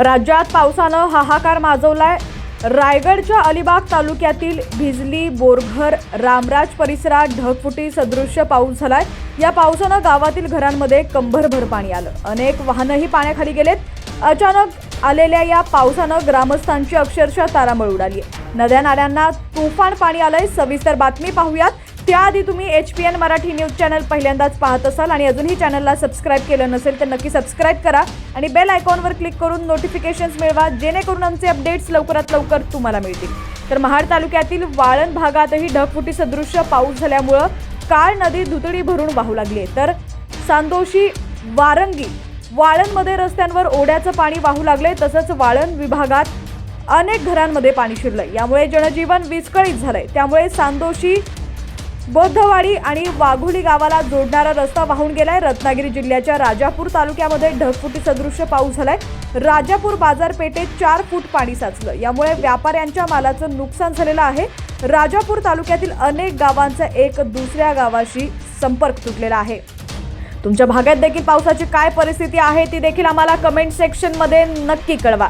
राज्यात पावसानं हाहाकार माजवलाय. रायगडच्या अलिबाग तालुक्यातील भिजली बोरघर रामराज परिसरात ढगफुटी सदृश्य पाऊस झालाय. या पावसानं गावातील घरांमध्ये कंभरभर पाणी आलं. अनेक वाहनंही पाण्याखाली गेलेत. अचानक आलेल्या या पावसानं ग्रामस्थांची अक्षरशः तारांबळ उडाली नद्या नाल्यांना तुफान पाणी आलंय. सविस्तर बातमी पाहूयात. त्याआधी तुम्ही H P N Marathi news channel पहिल्यांदाच पाहत असाल आणि अजूनही चॅनलला सबस्क्राईब केलं नसेल तर नक्की सबस्क्राईब करा आणि बेल आयकॉनवर क्लिक करून नोटिफिकेशन्स मिळवा जेणेकरून आमचे अपडेट्स लवकरात लवकर तुम्हाला मिळतील. तर महाड तालुक्यातील वाळण भागातही ढगफुटी सदृश्य पाऊस झाल्यामुळं काळ नदी दुतडी भरून वाहू लागली आहे. तर सांदोशी वारंगी वाळणमध्ये रस्त्यांवर ओढ्याचं पाणी वाहू लागले तसंच वाळण विभागात अनेक घरांमध्ये पाणी शिरलंय. यामुळे जनजीवन विस्कळीत झालंय. त्यामुळे सांदोशी बौद्धवाडी आणि वाघोली गावाला जोडणारा रस्ता वाहून गेलाय. रत्नागिरी जिल्ह्याच्या राजापूर तालुक्यामध्ये ढगफुटी सदृश्य पाऊस झालाय. राजापूर बाजारपेठेत चार फूट पाणी साचलं. यामुळे व्यापाऱ्यांच्या मालाचं नुकसान झालेलं आहे. राजापूर तालुक्यातील अनेक गावांचा एक दुसऱ्या गावाशी संपर्क तुटलेला आहे. तुमच्या भागात देखील पावसाची काय परिस्थिती आहे ती देखील आम्हाला कमेंट सेक्शनमध्ये नक्की कळवा.